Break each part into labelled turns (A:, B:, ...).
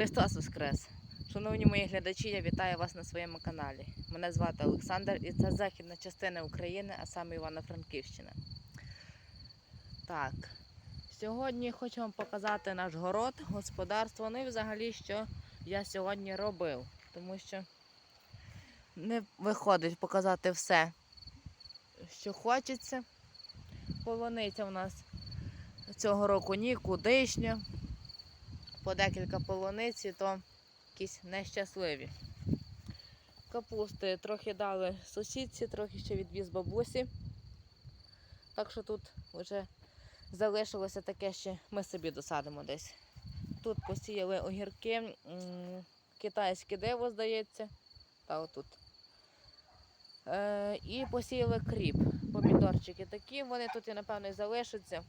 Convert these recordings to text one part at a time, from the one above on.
A: Христос Воскрес! Шановні мої глядачі, я вітаю вас на своєму каналі. Мене звати Олександр і це західна частина України, а саме Івано-Франківщина. Так, сьогодні хочу вам показати наш город, господарство, ну і взагалі, що я сьогодні робив. Тому що не виходить показати все, що хочеться. Полуниця у нас цього року нікудишня по декілька полуниць, і то якісь нещасливі. Капусти трохи дали сусідці, трохи ще відвіз бабусі. Так що тут вже залишилося таке, що ми собі досадимо десь. Тут посіяли огірки, китайське диво, здається. Та отут. Е, і посіяли кріп. Помідорчики такі, вони тут і напевно і залишаться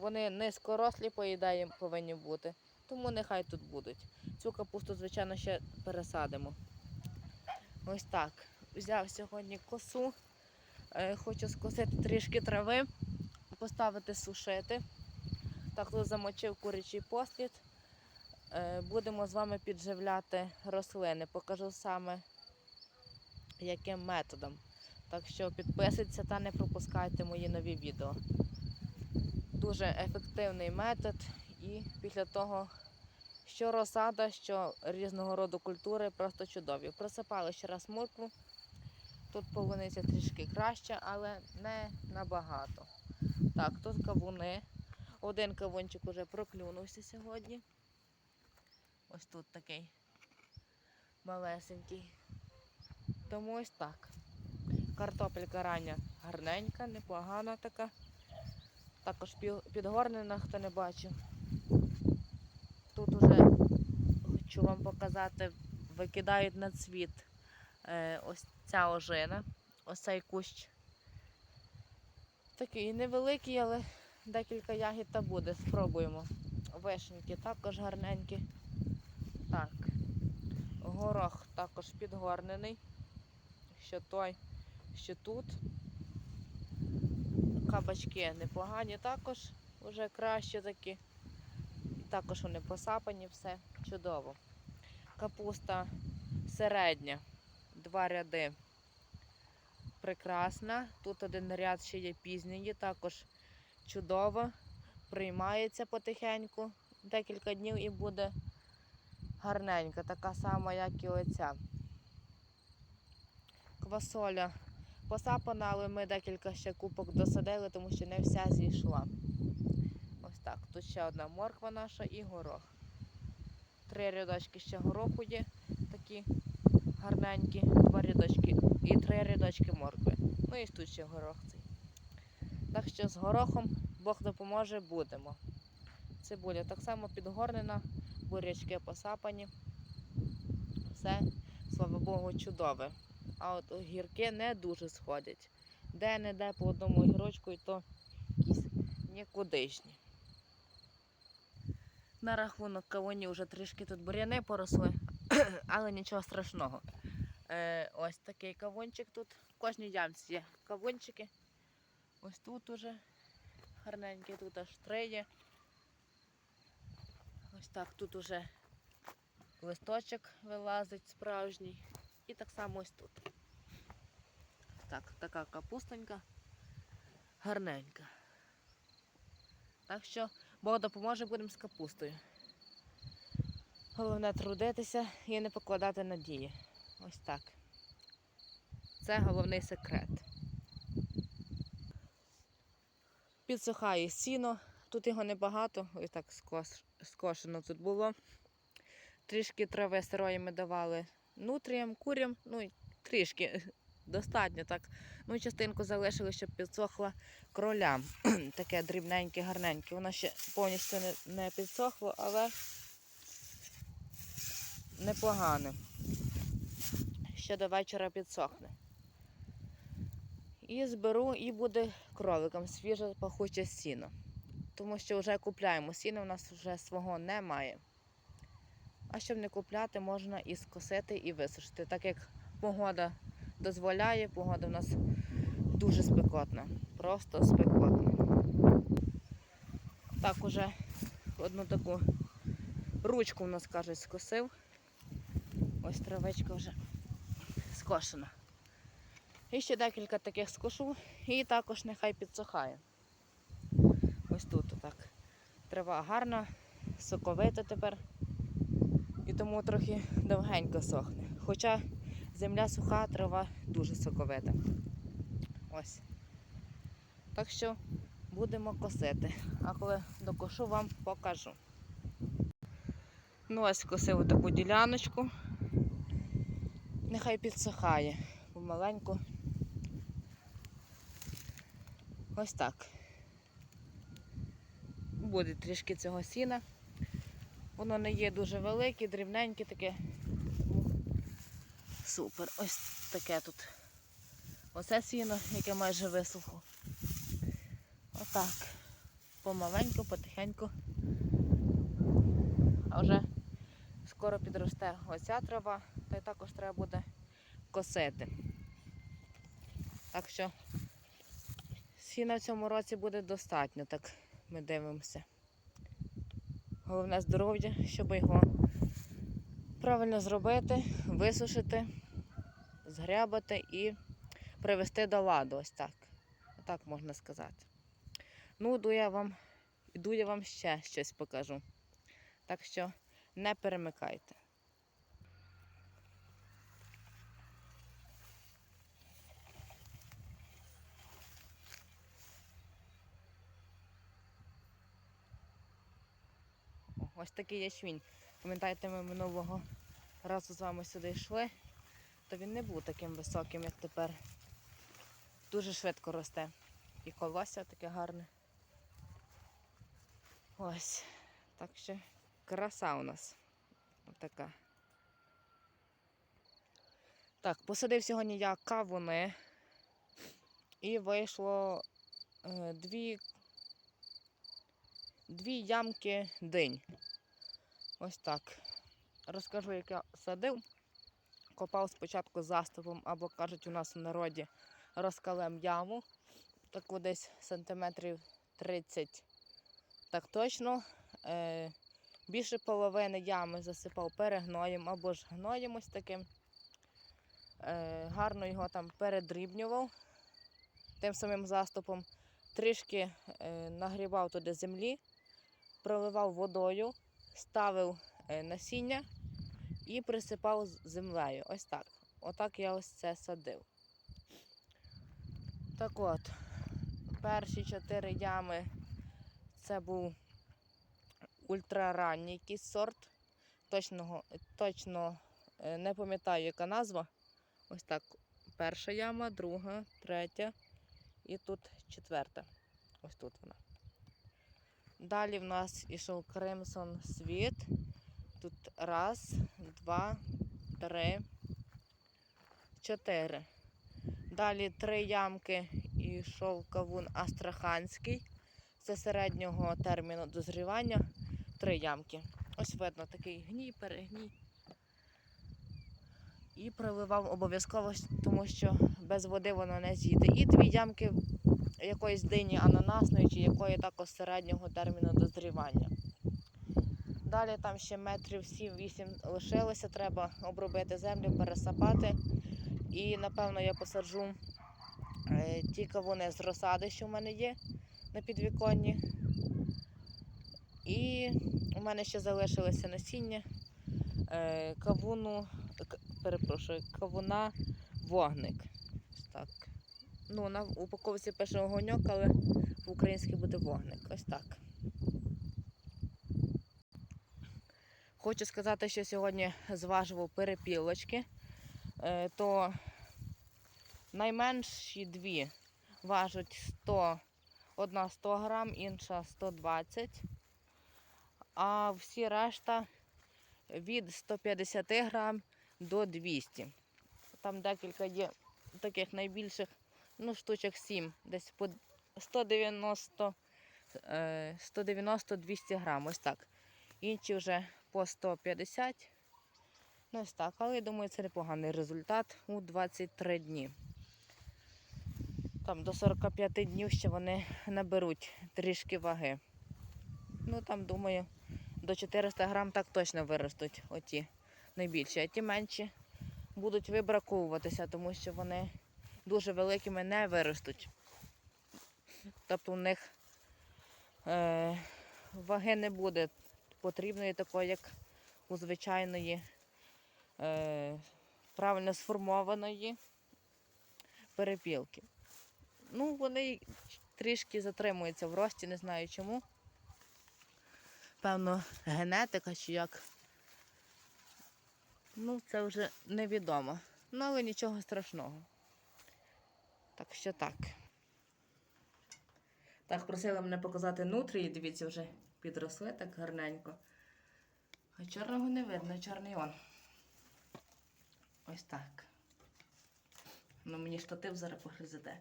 A: вони низькорослі, по ідеї, повинні бути. Тому нехай тут будуть. Цю капусту, звичайно, ще пересадимо. Ось так. Взяв сьогодні косу. Е, Хочу скосити трішки трави, поставити сушити. Так, тут замочив курячий послід. Е, Будемо з вами підживляти рослини. Покажу саме, яким методом. Так що підписуйтесь та не пропускайте мої нові відео дуже ефективний метод. І після того, що розсада, що різного роду культури просто чудові. Просипали ще раз моркву. Тут полуниця трішки краще, але не набагато. Так, тут кавуни. Один кавунчик уже проклюнувся сьогодні. Ось тут такий малесенький. Тому ось так. Картопелька рання гарненька, непогана така. Також пі- підгорнена, хто не бачив. Тут уже хочу вам показати, викидають на цвіт е, ось ця ожина, ось цей кущ. Такий невеликий, але декілька ягід та буде. Спробуємо. Вишеньки також гарненькі. Так. Горох також підгорнений. Що той, що тут. Кабачки непогані також, вже краще такі. І також вони посапані, все чудово. Капуста середня, два ряди. Прекрасна. Тут один ряд ще є пізньої, також чудово. Приймається потихеньку. Декілька днів і буде гарненька, така сама, як і оця. Квасоля посапана, але ми декілька ще купок досадили, тому що не вся зійшла. Ось так. Тут ще одна морква наша і горох. Три рядочки ще гороху є, такі гарненькі, два рядочки і три рядочки моркви. Ну і тут ще горох цей. Так що з горохом Бог допоможе, будемо. Цибуля так само підгорнена, бурячки посапані. Все, слава Богу, чудове а от огірки не дуже сходять. Де-не-де по одному огірочку і то якісь нікудишні. На рахунок кавунів вже трішки тут буряни поросли, але нічого страшного. Е, ось такий кавунчик тут. В кожній ямці є кавунчики. Ось тут уже гарненький, тут аж три є. Ось так тут уже листочок вилазить справжній. І так само ось тут. Так, така капустонька гарненька. Так що Бог допоможе, будемо з капустою. Головне трудитися і не покладати надії. Ось так. Це головний секрет. Підсухає сіно, тут його небагато, ось так скошено тут було. Трішки трави сирої ми давали нутріям, курям, ну і трішки достатньо так. Ну, частинку залишили, щоб підсохла кролям. Таке дрібненьке, гарненьке. Воно ще повністю не, не підсохло, але непогане. Ще до вечора підсохне. І зберу, і буде кроликам свіже пахуче сіно. Тому що вже купляємо сіно, у нас вже свого немає. А щоб не купляти, можна і скосити, і висушити. Так як погода дозволяє, погода у нас дуже спекотна. Просто спекотна. Так, уже одну таку Ручку в нас кажуть скосив. Ось травичка вже скошена. І ще декілька таких скошу і також нехай підсохає. Ось тут отак. Трава гарна, соковита тепер. І тому трохи довгенько сохне. Хоча земля суха, трава дуже соковита. Ось. Так що будемо косити. А коли докошу, вам покажу. Ну, ось косив таку діляночку. Нехай підсихає помаленьку. Ось так. Буде трішки цього сіна. Воно не є дуже велике, дрібненьке таке. Супер. Ось таке тут. Оце сіно, яке майже висохло. Отак. Помаленьку, потихеньку. А вже скоро підросте оця трава, то й також треба буде косити. Так що сіна в цьому році буде достатньо, так ми дивимося. Головне здоров'я, щоб його правильно зробити, висушити, згрябати і привести до ладу. Ось так. Так можна сказати. Ну, йду я вам, іду я вам ще щось покажу. Так що не перемикайте. Ось такий ячмінь. Пам'ятаєте, ми минулого разу з вами сюди йшли, то він не був таким високим, як тепер. Дуже швидко росте. І колося таке гарне. Ось. Так що краса у нас. Отака. Так, посадив сьогодні я кавуни. І вийшло е, дві, дві ямки динь. Ось так. Розкажу, як я садив. Копав спочатку заступом, або кажуть у нас в народі розкалем яму. Таку десь сантиметрів 30. Так точно. Е, більше половини ями засипав перегноєм або ж гноєм ось таким. Е, гарно його там передрібнював тим самим заступом. Трішки е, нагрівав туди землі, проливав водою, ставив е, насіння і присипав землею. Ось так. Отак я ось це садив. Так от, перші чотири ями це був ультраранній якийсь сорт. Точного, точно е, не пам'ятаю, яка назва. Ось так. Перша яма, друга, третя і тут четверта. Ось тут вона. Далі в нас ішов Crimson Світ. Тут раз, два, три, чотири. Далі три ямки і йшов кавун Астраханський. Це середнього терміну дозрівання. Три ямки. Ось видно такий гній, перегній. І проливав обов'язково, тому що без води воно не з'їде. І дві ямки якоїсь дині ананасної чи якої також середнього терміну дозрівання. Далі там ще метрів 7-8 лишилося, треба обробити землю, пересапати. І напевно я посаджу е, ті кавуни з розсади, що в мене є на підвіконні. І у мене ще залишилося насіння е, кавуну, перепрошую, кавуна вогник. Так. Ну, на упаковці пише огоньок, але по-українськи буде вогник. Ось так. Хочу сказати, що сьогодні зважував перепілочки, е, то найменші дві важать 100, одна 100 грам, інша 120, а всі решта від 150 грам до 200. Там декілька є таких найбільших, ну, штучок 7, десь по 190 е, 190-200 грам, ось так. Інші вже по 150. Ну, ось так, але я думаю, це непоганий результат у 23 дні. Там до 45 днів ще вони наберуть трішки ваги. Ну там, думаю, до 400 грам так точно виростуть. Оті найбільші. А ті менші будуть вибраковуватися, тому що вони дуже великими не виростуть. Тобто у них е, ваги не буде потрібної такої, як у звичайної е, правильно сформованої перепілки. Ну, вони трішки затримуються в рості, не знаю чому. Певно, генетика чи як. Ну, це вже невідомо. Ну, але нічого страшного. Так що так. Так, просила мене показати нутрії, дивіться, вже підросли так гарненько. А чорного не видно, чорний он. Ось так. Ну, мені штатив зараз погризете.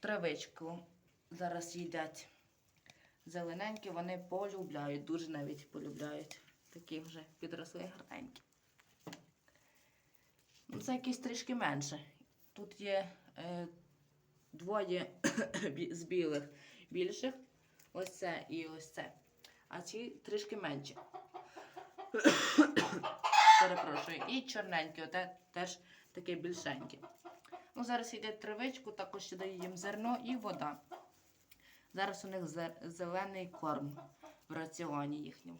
A: Травичку зараз їдять. Зелененькі вони полюбляють, дуже навіть полюбляють. Такі вже підросли гарненькі. Ну, Це якісь трішки менше. Тут є е, двоє з білих більших. Ось це і ось це. А ці трішки менші. Перепрошую. І чорненькі, оте теж таке більшеньке. Ну, зараз їдять травичку, також ще даю їм зерно і вода. Зараз у них зелений корм в раціоні їхньому.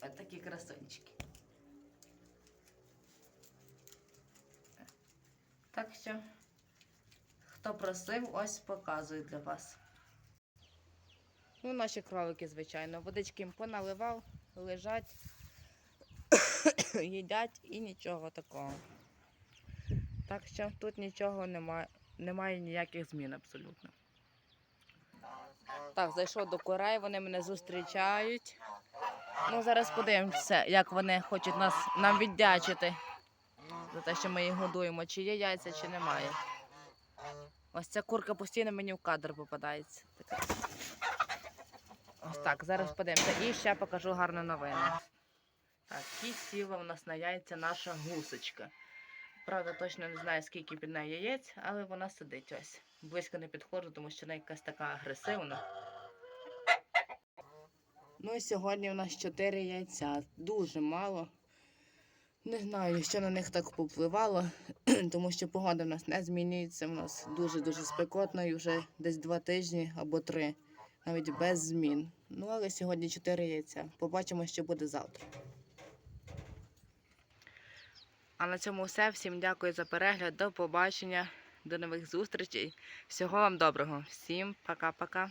A: Ось такі красунчики. Так що, хто просив, ось показую для вас. Ну, наші кролики, звичайно. Водички їм поналивав, лежать, їдять і нічого такого. Так що тут нічого немає, немає ніяких змін абсолютно. Так, зайшов до курей, вони мене зустрічають. Ну, зараз подивимося, як вони хочуть нас нам віддячити за те, що ми їх годуємо. Чи є яйця, чи немає. Ось ця курка постійно мені в кадр попадається. Така. Ось так, зараз подивимося. І ще покажу гарну новину. Так, і сіла у нас на яйця наша гусочка. Правда, точно не знаю, скільки під нею яєць, але вона сидить ось. Близько не підходжу, тому що вона якась така агресивна. Ну і сьогодні у нас 4 яйця. Дуже мало. Не знаю, що на них так попливало, тому що погода в нас не змінюється. У нас дуже-дуже спекотно і вже десь два тижні або три, навіть без змін. Ну, але сьогодні 4 яйця. Побачимо, що буде завтра. А на цьому все. Всім дякую за перегляд. До побачення, до нових зустрічей. Всього вам доброго. Всім пока-пока.